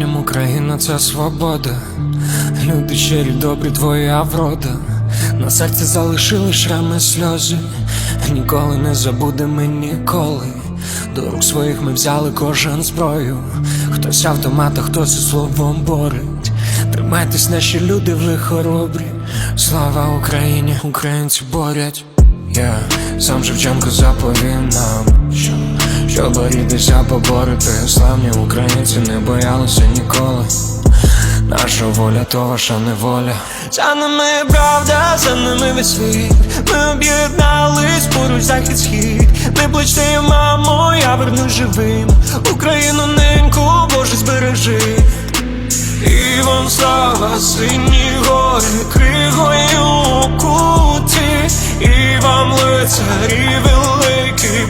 Українцям Україна це свобода. Люди щирі, добрі, твоя врода. На серці залишили шрами сльози. Ніколи не забудемо ніколи. До рук своїх ми взяли кожен зброю. Хтось автомат, а хтось і словом борить. Тримайтесь, наші люди ви хоробрі. Слава Україні, українці борять. Я сам Шевченко заповів нам, що, що борітися, поборити славні українці не боялися ніколи. Наша воля то ваша неволя. За нами правда, за нами весь світ. Ми об'єднались поруч захід схід. Не плачте, мамо, я верну живим. Україну неньку, Боже, збережи. І вам слава, сині гори, кригою куті, і вам лицарі великі,